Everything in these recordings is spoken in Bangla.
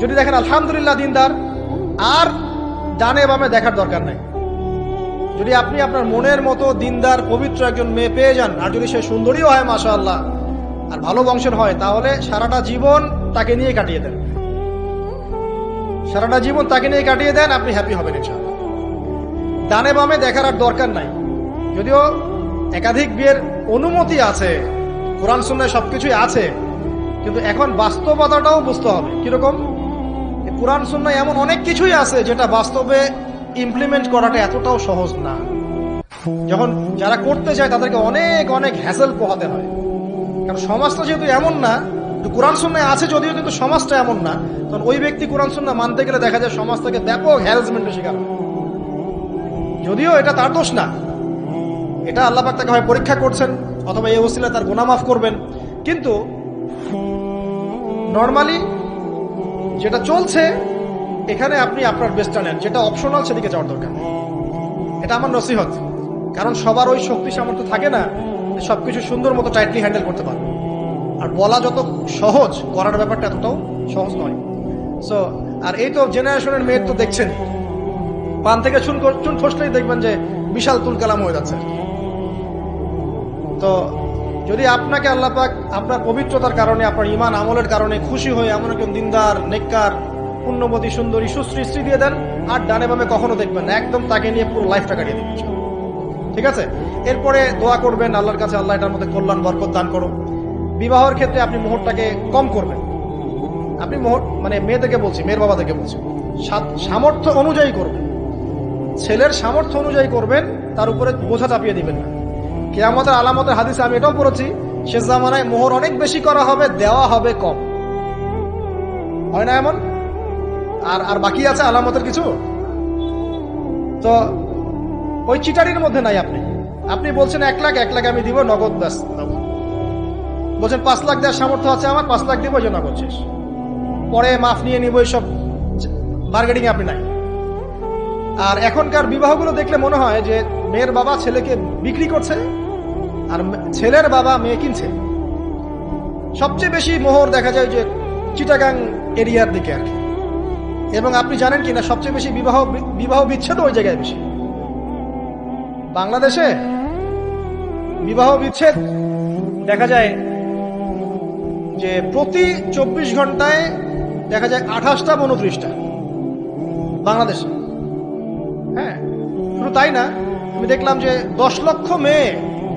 যদি দেখেন আলহামদুলিল্লাহ দিনদার, আর ডানে বামে দেখার দরকার নাই। যদি আপনি আপনার মনের মতো দিনদার, পবিত্র একজন মেয়ে পেয়ে যান, আর যদি সে সুন্দরীও হয় মাসা আল্লাহ আর ভালো বংশের হয়, তাহলে সারাটা জীবন তাকে নিয়ে কাটিয়ে দেন। সারাটা জীবন তাকে নিয়ে কাটিয়ে দেন, আপনি হ্যাপি হবেন ইনশাআল্লাহ। ডানে বামে দেখার আর দরকার নাই। যদিও একাধিক বিয়ের অনুমতি আছে, কোরআন শুনলে সবকিছুই আছে, কিন্তু এখন বাস্তবতাটাও বুঝতে হবে। কীরকম? কোরআন শুননায় এমন অনেক কিছুই আছে যেটা বাস্তবে ইমপ্লিমেন্ট করাটা এতটাও সহজ না। যখন যারা করতে চায়, তাদেরকে অনেক অনেক হ্যাসেল পোহাতে হয়। কারণ সমাজটা যেহেতু এমন না কোরআন শুননায় আছে যদিও, কিন্তু সমাজটা এমন না। তখন ওই ব্যক্তি কোরআন শুননা মানতে গেলে দেখা যায় সমাজ থেকে ব্যাপক হ্যারাসমেন্টের শিকার যদিও এটা তার দোষ না। এটা আল্লাহ পাক তাকে হয় পরীক্ষা করছেন, অথবা এই ওসিলা তার গুনাহ মাফ করবেন। কিন্তু নর্মালি যেটা চলছে, এখানে আপনি আপনার বেস্টটা নেন। যেটা অপশনাল সেদিকে যাওয়ার দরকার এটা আমার নসিহত। কারণ সবার ওই শক্তি সামর্থ্য থাকে না সবকিছু সুন্দর মতো টাইটলি হ্যান্ডেল করতে পারবে। আর বলা যত সহজ, করার ব্যাপারটা এতটাও সহজ নয়। সো আর এই তো জেনারেশনের মেয়ের তো দেখছেন। পান থেকে চুন চুন ফসলেই দেখবেন যে বিশাল তুল কালাম হয়ে যাচ্ছে। তো যদি আপনাকে আল্লাহ পাক আপনার পবিত্রতার কারণে, আপনার ইমান আমলের কারণে খুশি হয়ে এমন একজন দিনদার, নেককার, পুণ্যবতী, সুন্দরী, সুশ্রী স্ত্রী দিয়ে দেন, আর ডানে বামে কখনো দেখবেন একদম তাকে নিয়ে পুরো লাইফটা কাটিয়ে দিবেন ঠিক আছে? এরপরে দোয়া করবেন, আল্লাহর কাছে আল্লাহ এটার মধ্যে কল্যাণ, বরকত দান করো বিবাহের ক্ষেত্রে আপনি মোহরটাকে কম করবেন। আপনি মোহর মানে মেয়ে থেকে বলছি, মেয়ের বাবাদেরকে বলছি সা- সামর্থ্য অনুযায়ী করবেন। ছেলের সামর্থ্য অনুযায়ী করবেন, তার উপরে বোঝা চাপিয়ে দিবেন না। কেয়ামতের আলামতের হাদিসে আমি এটাও পড়েছি শেষ জামানায় মোহর অনেক বেশি করা হবে, দেওয়া হবে কম। হয় না এমন? আর আর বাকি আছে আলামতের কিছু? তো ওই চিটারির মধ্যে নাই আপনি। আপনি বলছেন এক লাখ এক লাখ আমি দিব, নগদ ব্যাস বলছেন পাঁচ লাখ দেওয়ার সামর্থ্য আছে আমার, পাঁচ লাখ দিব যে নগদ শেষ। পরে মাফ নিয়ে নিব, এইসব বার্গেটিং আপনি নাই। আর এখনকার বিবাহগুলো দেখলে মনে হয় যে মেয়ের বাবা ছেলেকে বিক্রি করছে আর ছেলের বাবা মেয়ে কিনছে। সবচেয়ে বেশি মোহর দেখা যায় যে চিটাগাং এরিয়ার দিকে আর এবং আপনি জানেন কি না সবচেয়ে বেশি বিবাহ বিবাহ বিচ্ছেদ ওই জায়গায় বেশি। বাংলাদেশে বিবাহ বিচ্ছেদ দেখা যায় যে প্রতি চব্বিশ ঘন্টায় দেখা যায় আঠাশটা উনত্রিশটা। বাংলাদেশে। হ্যাঁ শুধু তাই না, আমি দেখলাম যে দশ লক্ষ মেয়ে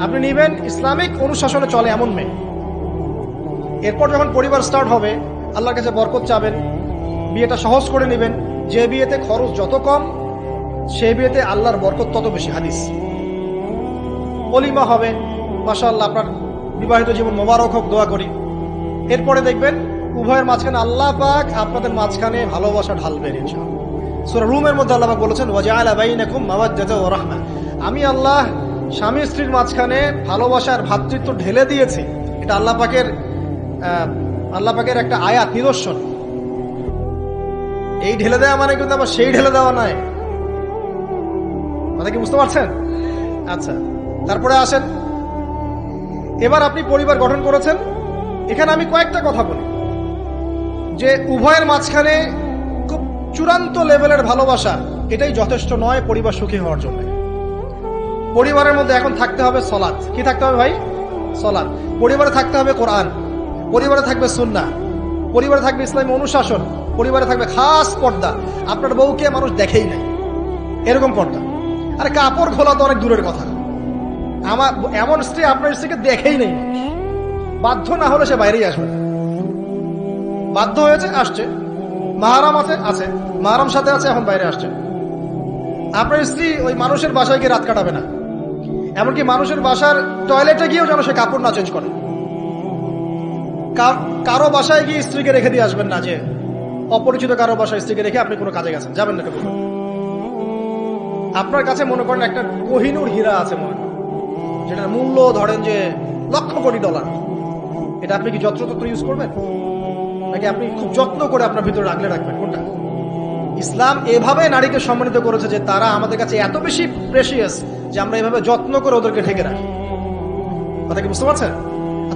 আপনি নিবেন, ইসলামিক অনুশাসনে চলে এমন মেয়ে। এরপর যখন পরিবার স্টার্ট হবে, আল্লাহর কাছে বরকত চাবেন, বিয়েটা সহজ করে নেবেন, যে বিয়েতে খরচ যত কম, সে বিয়েতে আল্লাহর বরকত তত বেশি। হাদিস। অলিমা হবে মাসা আল্লাহ আপনার বিবাহিত জীবন মোবারক হোক, দোয়া করি। এরপরে দেখবেন, উভয়ের মাঝখানে আল্লাহ পাক আপনাদের মাঝখানে ভালোবাসা ঢালবেন রুমের মধ্যে আল্লাহ পাক বলেছেন আমি আল্লাহ স্বামী স্ত্রীর মাঝখানে ভালোবাসার ভ্রাতৃত্ব ঢেলে দিয়েছি। এটা আল্লাহ পাকের আল্লাহ পাকের একটা আয়াত, নিদর্শন। এই ঢেলে দেওয়া মানে কিন্তু আবার সেই ঢেলে দেওয়া নয়। কথা কি বুঝতে পারছেন? আচ্ছা তারপরে আসেন। এবার আপনি পরিবার গঠন করেছেন। এখানে আমি কয়েকটা কথা বলি। যে উভয়ের মাঝখানে খুব চূড়ান্ত লেভেলের ভালোবাসা, এটাই যথেষ্ট নয় পরিবার সুখী হওয়ার জন্য। পরিবারের মধ্যে এখন থাকতে হবে সলাদ কি থাকতে হবে ভাই? সলাদ পরিবারে থাকতে হবে কোরআন। পরিবারে থাকবে সুন্না। পরিবারে থাকবে ইসলামী অনুশাসন। পরিবারে থাকবে খাস পর্দা। আপনার বউকে মানুষ দেখেই নাই। এরকম পর্দা। আর কাপড় খোলা তো অনেক দূরের কথা। আমার এমন স্ত্রী আপনার স্ত্রীকে দেখেই নেই। বাধ্য না হলে সে বাইরেই আসবে। বাধ্য হয়েছে, আসছে। মাহারাম আছে আছে। মাহারাম সাথে আছে, এখন বাইরে আসছে। আপনার স্ত্রী ওই মানুষের বাসায় গিয়ে রাত কাটাবে না। এমনকি মানুষের বাসার টয়লেটে গিয়েও যেন সে কাপড় না চেঞ্জ করে। কারও বাসায় গিয়ে স্ত্রীকে রেখে দিয়ে আসবেন না যে, অপরিচিত কারও বাসায় স্ত্রীকে রেখে আপনি কোনো কাজে গেছেন। যাবেন না আপনার কাছে মনে করেন একটা কোহিনুর হীরা আছে মনে যেটার মূল্য ধরেন যে লক্ষ কোটি ডলার এটা আপনি কি যত্রতত্র ইউজ করবেন? নাকি আপনি খুব যত্ন করে আপনার ভিতরে রাখলে রাখবেন? কোনটা? ইসলাম এভাবে নারীকে সম্মানিত করেছে যে তারা আমাদের কাছে এত বেশি প্রেশিয়াস যে আমরা এভাবে যত্ন করে ওদেরকে ঢেকে রাখি। কথা কি বুঝতে পারছেন?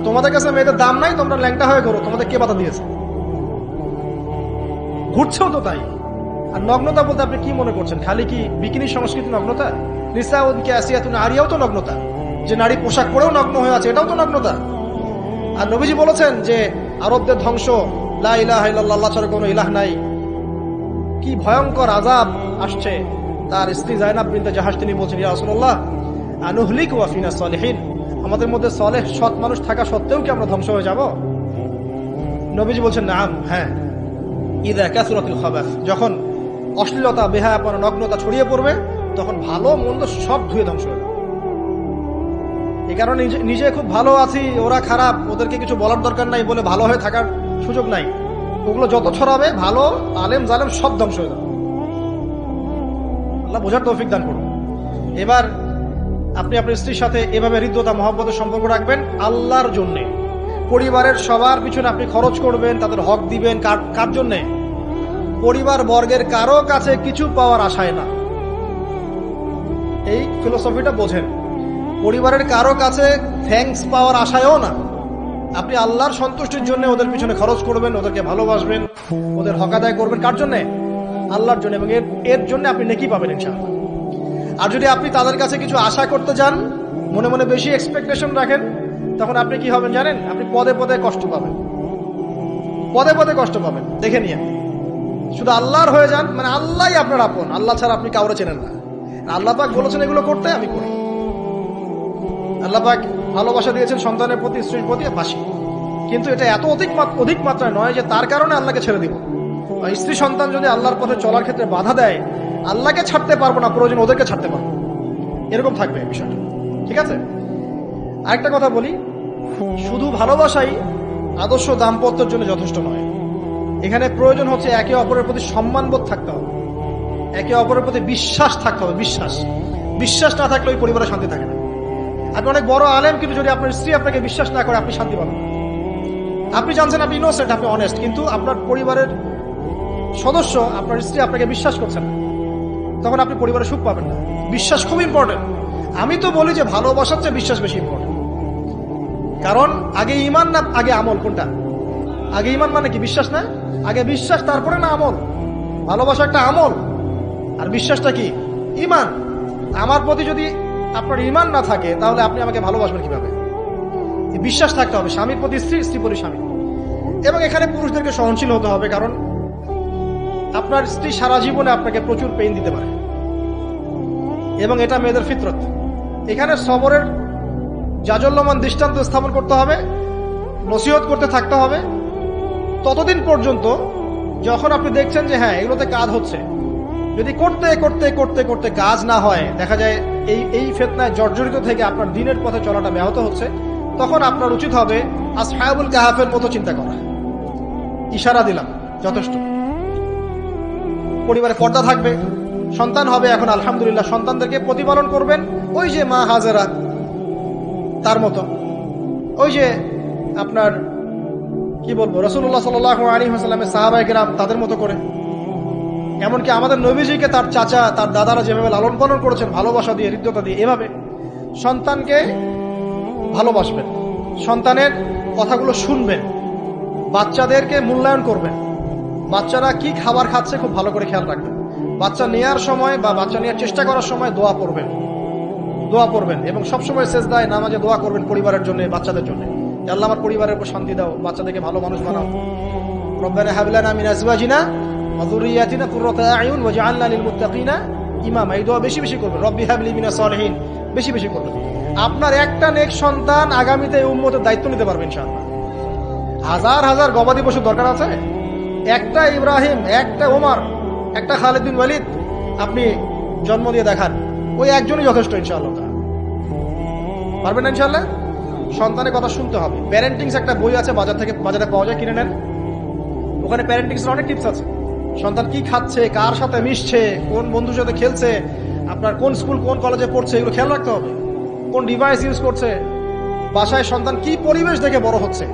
তোমাদের কাছে মেয়েদের দাম নাই, তোমরা ল্যাংটা হয়ে করো তোমাদের কে বাধা দিয়েছে? ঘুরছেও তো তাই। আর নগ্নতা বলতে আপনি কি মনে করছেন? খালি কি বিকিনি সংস্কৃতি নগ্নতা? নিসা উনকে আসিয়াতুন আরিয়াও তো নগ্নতা। যে নারী পোশাক পরেও নগ্ন হয়ে আছে, এটাও তো নগ্নতা। আর নবীজি বলেছেন যে, আরবদের ধ্বংস, লা ইলাহ আল্লাহ ছাড়া কোনো ইলাহ নাই। কি ভয়ঙ্কর আজাব আসছে। তার স্ত্রী জায়নাব বিনতে জাহাজ তিনি বলছেন, ইয়া আনুহলিক ওয়া ফিনা আমাদের মধ্যে সলেহ সৎ মানুষ থাকা সত্ত্বেও কি আমরা ধ্বংস হয়ে যাব? নবীজি বলছেন, নাম হ্যাঁ। ইদা কাসুরাতুল খাবাস, যখন অশ্লীলতা, বেহায়াপনা, নগ্নতা ছড়িয়ে পড়বে, তখন ভালো মন্দ সব ধুয়ে ধ্বংস হয়ে যাবে। এই কারণে নিজে খুব ভালো আছি, ওরা খারাপ, ওদেরকে কিছু বলার দরকার নাই বলে ভালো হয়ে থাকার সুযোগ নাই। ওগুলো যত ছড়াবে, ভালো, আলেম জালেম সব ধ্বংস হয়ে যাবে। আল্লাহ বোঝার তৌফিক দান করুন। এবার আপনি আপনার স্ত্রীর সাথে এভাবে হৃদ্যতা, মহব্বতের সম্পর্ক রাখবেন আল্লাহর জন্যে। পরিবারের সবার পিছনে আপনি খরচ করবেন, তাদের হক দিবেন, কার কার জন্যে? পরিবার বর্গের কারও কাছে কিছু পাওয়ার আশায় না। এই ফিলোসফিটা বোঝেন। পরিবারের কারও কাছে থ্যাঙ্কস পাওয়ার আশায়ও না। আপনি আল্লাহর সন্তুষ্টির জন্য ওদের পিছনে খরচ করবেন, ওদেরকে ভালোবাসবেন, ওদের হকাদায় করবেন। কার জন্য? আল্লাহর জন্য এবং এর এর জন্য আপনি নেকি পাবেন ইনশাআল্লাহ। আর যদি আপনি তাদের কাছে কিছু আশা করতে যান, মনে মনে বেশি এক্সপেকটেশন রাখেন, তখন আপনি কি হবেন জানেন? আপনি পদে পদে কষ্ট পাবেন। পদে পদে কষ্ট পাবেন। দেখে নিয়ে। শুধু আল্লাহর হয়ে যান মানে আল্লাহই আপনার আপন। আল্লাহ ছাড়া আপনি কাউরে চেনেন না। আল্লাহ পাক বলেছেন এগুলো করতে, আমি করি। আল্লাহ পাক ভালোবাসা দিয়েছেন সন্তানের প্রতি, স্ত্রীর প্রতি বাসি। কিন্তু এটা এত অধিক অধিক মাত্রায় নয় যে তার কারণে আল্লাহকে ছেড়ে দিব। বা স্ত্রী সন্তান যদি আল্লাহর পথে চলার ক্ষেত্রে বাধা দেয়, আল্লাহকে ছাড়তে পারব না, প্রয়োজন ওদেরকে ছাড়তে পারব এরকম থাকবে বিষয়টা। ঠিক আছে? আরেকটা কথা বলি। শুধু ভালোবাসাই আদর্শ দাম্পত্যের জন্য যথেষ্ট নয়। এখানে প্রয়োজন হচ্ছে একে অপরের প্রতি সম্মানবোধ থাকতে হবে। একে অপরের প্রতি বিশ্বাস থাকতে হবে, বিশ্বাস। বিশ্বাস না থাকলে ওই পরিবারে শান্তি থাকে না। আপনি অনেক বড় আলেম, কিন্তু যদি আপনার স্ত্রী আপনাকে বিশ্বাস না করে, আপনি শান্তি পাবেন আপনি জানছেন আপনি ইনোসেন্ট আপনি অনেস্ট কিন্তু আপনার পরিবারের সদস্য আপনার স্ত্রী আপনাকে বিশ্বাস করছে না। তখন আপনি পরিবারে সুখ পাবেন না। বিশ্বাস খুব ইম্পর্টেন্ট আমি তো বলি যে ভালোবাসার চেয়ে বিশ্বাস বেশি ইম্পর্টেন্ট কারণ আগে ইমান না, আগে আমল কোনটা? আগে ইমান মানে কি? বিশ্বাস না? আগে বিশ্বাস, তারপরে না আমল? ভালোবাসা একটা আমল। আর বিশ্বাসটা কি? ইমান। আমার প্রতি যদি আপনার ইমান না থাকে, তাহলে আপনি আমাকে ভালোবাসবেন কীভাবে? বিশ্বাস থাকতে হবে। স্বামীর প্রতি স্ত্রী স্ত্রী প্রতি স্বামী। এবং এখানে পুরুষদেরকে সহনশীল হতে হবে, কারণ আপনার স্ত্রী সারা জীবনে আপনাকে প্রচুর পেইন দিতে পারে। এবং এটা মেয়েদের ফিতরত। এখানে সবরের জাজল্যমান দৃষ্টান্ত স্থাপন করতে হবে, নসিহত করতে থাকতে হবে। ততদিন পর্যন্ত যখন আপনি দেখছেন যে হ্যাঁ এগুলোতে কাজ হচ্ছে, যদি করতে করতে করতে করতে কাজ না হয়, দেখা যায় এই এই ফেতনায় জর্জরিত থেকে আপনার দিনের পথে চলাটা ব্যাহত হচ্ছে, তখন আপনার উচিত হবে আসহাবুল কাহাফের মতো চিন্তা করা। ইশারা দিলাম, যথেষ্ট। পরিবারে পর্দা থাকবে, সন্তান হবে এখন, আলহামদুলিল্লাহ, সন্তানদেরকে প্রতিপালন করবেন। ওই যে মা হাজারা, তার মতো। ওই যে আপনার, কি বলব রসুল্লাহ সাল আলী হাসালামের সাহাবাই গ্রাম তাদের মতো করে। এমনকি আমাদের নবীজিকে তার চাচা, তার দাদারা যেভাবে লালন পালন করেছেন, ভালোবাসা দিয়ে, হৃদ্যতা দিয়ে, এভাবে সন্তানকে ভালোবাসবেন। সন্তানের কথাগুলো শুনবেন। বাচ্চাদেরকে মূল্যায়ন করবেন। বাচ্চারা কি খাবার খাচ্ছে খুব ভালো করে খেয়াল রাখবেন। বাচ্চা নেওয়ার সময় বা বাচ্চা নেওয়ার চেষ্টা করার সময় দোয়া পড়বেন। দোয়া পড়বেন এবং সবসময় শেষ দায় নামাজে দোয়া করবেন পরিবারের জন্য, বাচ্চাদের জন্য। আল্লাহ আমার পরিবারের উপর শান্তি দাও, বাচ্চাদেরকে ভালো মানুষ বানাও। রব্বানা হাবলানা মিন আজওয়াজিনা ওয়া যুররিয়াতিনা কুররাতা আয়ুন ওয়াজআলনা লিল মুত্তাকিনা ইমামা। এই দোয়া বেশি বেশি করবেন। রব্বি হাবলি মিনাস সলিহিন। বেশি বেশি করবেন। আপনার একটা নেক সন্তান আগামীতে এই উম্মতের দায়িত্ব নিতে পারবে ইনশাআল্লাহ। হাজার হাজার গবাদি পশুর দরকার আছে? একটা ইব্রাহিম, একটা ওমর একটা খালিদ বিন ওয়ালিদ আপনি জন্ম দিয়ে দেখান। ওই একজনই যথেষ্ট ইনশাআল্লাহ। পারবেন না ইনশাআল্লাহ? সন্তানের কথা শুনতে হবে। প্যারেন্টিংস একটা বই আছে, বাজার থেকে, বাজারে পাওয়া যায়, কিনে নেন। ওখানে প্যারেন্টিংস অনেক টিপস আছে। সন্তান কি খাচ্ছে, কার সাথে মিশছে, কোন বন্ধুর সাথে খেলছে, আপনার কোন স্কুল, কোন কলেজে পড়ছে, এগুলো খেয়াল রাখতে হবে। কোন ডিভাইস ইউজ করছে, বাসায় সন্তান কি পরিবেশ দেখে বড় হচ্ছে।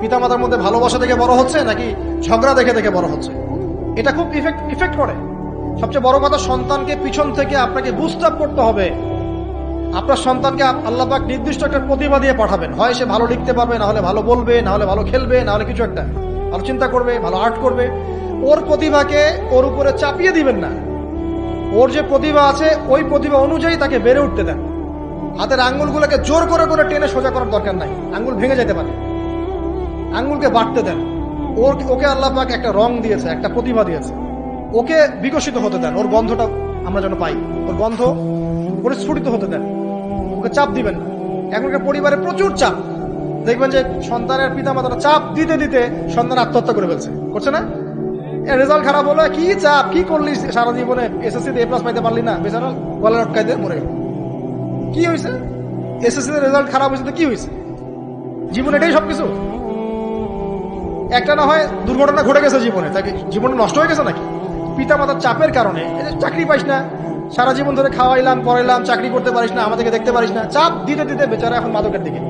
পিতামাতার মধ্যে ভালোবাসা দেখে বড় হচ্ছে নাকি ঝগড়া দেখে দেখে বড় হচ্ছে? এটা খুব ইফেক্ট ইফেক্ট করে। সবচেয়ে বড় কথা, সন্তানকে পিছন থেকে আপনাকে বুস্ট আপ করতে হবে। আপনার সন্তানকে আল্লাপাক নির্দিষ্ট একটা প্রতিভা দিয়ে পাঠাবেন। হয় সে ভালো লিখতে পারবে, না হলে ভালো বলবে, না হলে ভালো খেলবে, না হলে কিছু একটা। ভালো চিন্তা করবে, ভালো আর্ট করবে। ওর প্রতিভাকে ওর উপরে চাপিয়ে দিবেন না। ওর যে প্রতিভা আছে, ওই প্রতিভা অনুযায়ী তাকে বেড়ে উঠতে দেন। হাতের আঙ্গুলগুলোকে জোর করে করে টেনে সোজা করার দরকার নাই। আঙ্গুল ভেঙে যেতে পারে। আঙ্গুলকে বাড়তে দেন। ওর ওকে আল্লাহ পাক একটা রং দিয়েছে, একটা প্রতিভা দিয়েছে। ওকে বিকশিত হতে দেন, ওর গন্ধটা আমরা যেন পাই। ওর গন্ধ পরিস্ফুটিত হতে দেন। ওকে চাপ দিবেন এখনকার পরিবারে প্রচুর চাপ। দেখবেন যে সন্তানের পিতা মাতারা চাপ দিতে দিতে সন্তান আত্মহত্যা করে ফেলছে। করছে না? রেজাল্ট খারাপ হলো কি চাপ? কি করলি সারা জীবনে এসএসসি তে এ প্লাস পাইতে পারলি না। বেচারা গলা লটকাই দিয়ে মরে কি হয়েছে এসএসসি তে রেজাল্ট খারাপ হয়েছে তো কি হয়েছে জীবন এটাই সবকিছু। একটা না হয় দুর্ঘটনা ঘটে গেছে জীবনে, তাকে জীবনটা নষ্ট হয়ে গেছে নাকি? পিতা মাতার চাপের কারণে চাকরি পাইস না, সারা জীবন ধরে খাওয়াইলাম, পড়াইলাম, চাকরি করতে পারিস না, আমাদেরকে দেখতে পারিস না, চাপ দিতে দিতে বেচারা এখন মাদকের দিকে।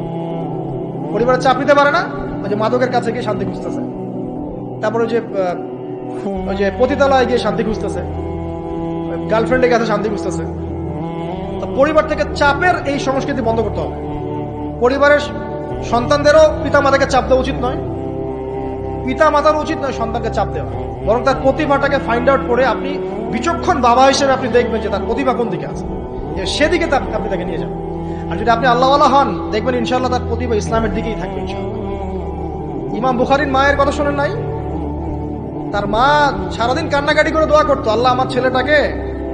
পরিবারের চাপ নিতে পারে না, ওই যে মাদকের কাছে গিয়ে শান্তি খুঁজতেছে। তারপরে ওই যে ওই যে পতিতালয়ে গিয়ে শান্তি খুঁজতেছে। গার্লফ্রেন্ডের কাছে শান্তি খুঁজতেছে। পরিবার থেকে চাপের এই সংস্কৃতি বন্ধ করতে হবে। পরিবারের সন্তানদেরও পিতা মাতাকে চাপ দেওয়া উচিত নয়। পিতা মাতার উচিত নয় সন্তানকে চাপ দেওয়া। বরং তার প্রতিভাটাকে ফাইন্ড আউট করে আপনি বিচক্ষণ বাবা হিসেবে আপনি দেখবেন যে তার প্রতিভা কোন দিকে আছে। সেদিকে আপনি তাকে নিয়ে যাবেন আর যদি আপনি আল্লাহওয়ালা হন, দেখবেন ইনশাল্লাহ তার প্রতিভা ইসলামের দিকেই থাকবে ইমাম বুখারির মায়ের কথা শোনেন নাই? তার মা সারাদিন কান্নাকাটি করে দোয়া করতো, আল্লাহ, আমার ছেলেটাকে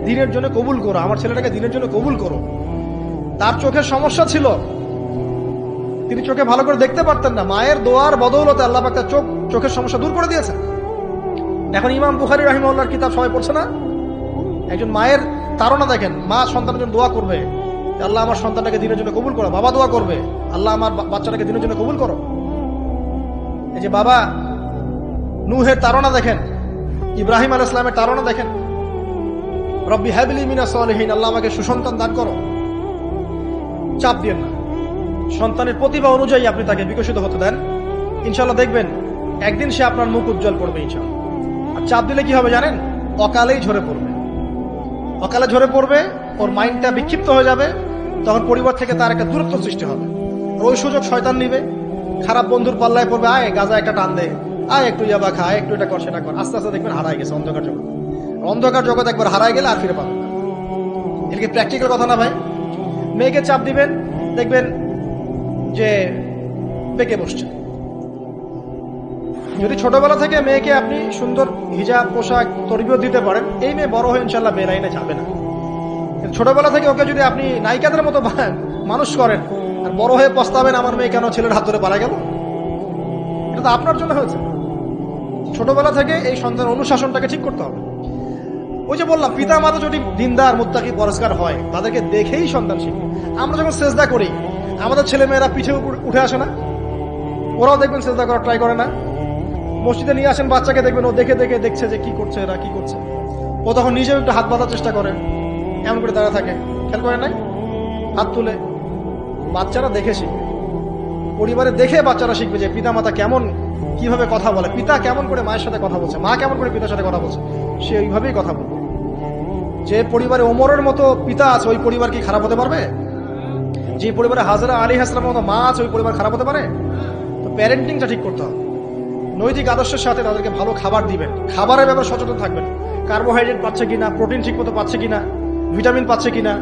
দিনের জন্য কবুল করো, আমার ছেলেটাকে দিনের জন্য কবুল করো। তার চোখের সমস্যা ছিল। তিনি চোখে ভালো করে দেখতে পারতেন না। মায়ের দোয়ার বদৌলতে আল্লাহ তার চোখ চোখের সমস্যা দূর করে দিয়েছে। এখন ইমাম বুখারি রাহিমউল্লাহর কিতাব সবাই পড়ছে না? একজন মায়ের তারা দেখেন, মা সন্তানের জন্য দোয়া করবে। আল্লাহ আমার সন্তানটাকে দিনের জন্য কবুল করো, বাবা দোয়া করবে। আল্লাহ আমার বাচ্চাটাকে দিনের জন্য কবুল করো। এই যে বাবা, নুহের তারা দেখেন, ইব্রাহিম আল ইসলামের তারা দেখেন। রব্বি হ্যাবিলি মিনা সলহীন, আল্লাহ আমাকে সুসন্তান দান করো। চাপ দিয়েন না। সন্তানের প্রতিভা অনুযায়ী আপনি তাকে বিকশিত হতে দেন। ইনশাল্লাহ দেখবেন একদিন সে আপনার মুখ উজ্জ্বল করবে ইনশাল্লাহ আর চাপ দিলে কি হবে জানেন? অকালেই ঝরে পড়বে। অকালে ঝরে পড়বে, ওর মাইন্ডটা বিক্ষিপ্ত হয়ে যাবে, তখন পরিবার থেকে তার একটা দূরত্ব সৃষ্টি হবে। ওই সুযোগ শয়তান নিবে। খারাপ বন্ধুর পাল্লায় পড়বে, আয় গাজা একটা টান দে। আয়, একটু ইয়াবা খা একটু এটা কর, সেটা কর। আস্তে আস্তে দেখবেন হারাই গেছে অন্ধকার জগৎ। অন্ধকার জগৎ একবার হারাই গেলে আর ফিরে পাবেন না। এটা কি প্র্যাকটিক্যাল কথা না ভাই? মেয়েকে চাপ দিবেন, দেখবেন যে পেকে বসছে। যদি ছোটবেলা থেকে মেয়েকে আপনি সুন্দর হিজাব, পোশাক, তরবিও দিতে পারেন, এই মেয়ে বড় হয়ে ইনশাল্লাহ বেলাইনে যাবে না। ছোটবেলা থেকে ওকে যদি আপনি নায়িকাদের মতো মানুষ করেন, আর বড় হয়ে পস্তাবেন আমার মেয়ে কেন ছেলের হাত ধরে পালা গেল? এটা তো আপনার জন্য হয়েছে। ছোটবেলা থেকে এই সন্তান অনুশাসনটাকে ঠিক করতে হবে। ওই যে বললাম পিতা মাতা যদি দিনদার, মুত্তাকি পরিষ্কার হয়, তাদেরকে দেখেই সন্তান শিখবে আমরা যখন সেজদা করি, আমাদের ছেলে মেয়েরা পিঠে উঠে আসে না। ওরাও দেখবেন সেজদা করার ট্রাই করে না। মসজিদে নিয়ে আসেন, বাচ্চাকে দেখবেন, ও দেখে দেখে দেখছে যে কি করছে এরা, কি করছে। ও তখন নিজেও একটু হাত বাঁধার চেষ্টা করে, এমন করে দাঁড়া থাকে। খেয়াল করে নাই? হাত তুলে। বাচ্চারা দেখে শিখবে। পরিবারে দেখে বাচ্চারা শিখবে যে পিতা মাতা কেমন, কীভাবে কথা বলে। পিতা কেমন করে মায়ের সাথে কথা বলছে, মা কেমন করে পিতার সাথে কথা বলছে, সে ওইভাবেই কথা বলবে। যে পরিবারে ওমরের মতো পিতা আছে, ওই পরিবার কি খারাপ হতে পারবে? যে পরিবারে হাজরা আলী হাসলামের মতো মা আছে, ওই পরিবার খারাপ হতে পারে? তো প্যারেন্টিংটা ঠিক করতে হবে। নৈতিক আদর্শের সাথে তাদেরকে ভালো খাবার দিবেন। খাবারের ব্যাপারে সচেতন থাকবেন। কার্বোহাইড্রেট পাচ্ছে কিনা? প্রোটিন ঠিক মতো পাচ্ছে কিনা? ভিটামিন পাচ্ছে কিনা?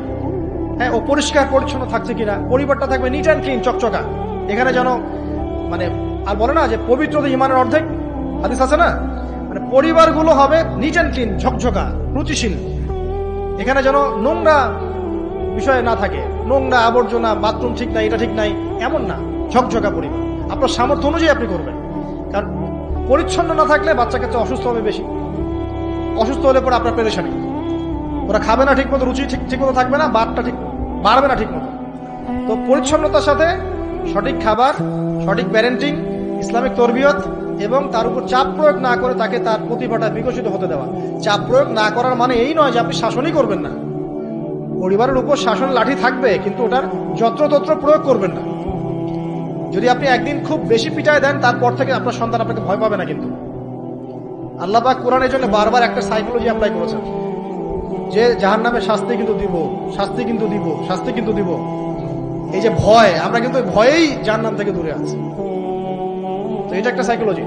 হ্যাঁ ও পরিষ্কার পরিচ্ছন্ন থাকছে কিনা? পরিবারটা থাকবে নিট অ্যান্ড ক্লিন চকচকা। এখানে যেন মানে আর বলে না যে পবিত্র ইমানের অর্ধেক? হাদিস আছে না? মানে পরিবারগুলো হবে নিট অ্যান্ড ক্লিন ঝকঝকা, রুচিশীল। এখানে যেন নোংরা বিষয়ে না থাকে। নোংরা আবর্জনা, বাথরুম ঠিক নাই, এটা ঠিক নাই, এমন না। ঝকঝকা পরিবার। আপনার সামর্থ্য অনুযায়ী আপনি করবেন। পরিচ্ছন্ন না থাকলে বাচ্চা কাছে অসুস্থ হবে বেশি। অসুস্থ হলে পরে আপনার পেরেশানি। ওরা খাবে না ঠিক মতো রুচি ঠিক ঠিক মতো থাকবে না বাদটা ঠিক বাড়বে না ঠিক মতো তো পরিচ্ছন্নতার সাথে সঠিক খাবার, সঠিক প্যারেন্টিং ইসলামিক তরবিয়ত এবং তার উপর চাপ প্রয়োগ না করে তাকে তার প্রতিভাটা বিকশিত হতে দেওয়া। চাপ প্রয়োগ না করার মানে এই নয় যে আপনি শাসনই করবেন না। পরিবারের উপর শাসন লাঠি থাকবে, কিন্তু ওটার যত্রতত্র প্রয়োগ করবেন না। যদি আপনি একদিন খুব বেশি পিটায় দেন, তারপর থেকে আপনার সন্তান আপনাকে ভয় পাবে না কিন্তু। আল্লাহ বা কোরআনের জন্য বারবার একটা সাইকোলজি অ্যাপ্লাই করেছেন। যে জাহান নামে শাস্তি কিন্তু দিব, শাস্তি কিন্তু দিব, শাস্তি কিন্তু দিব। এই যে ভয়, আমরা কিন্তু ভয়েই যার নাম থেকে দূরে আছি। তো এটা একটা সাইকোলজি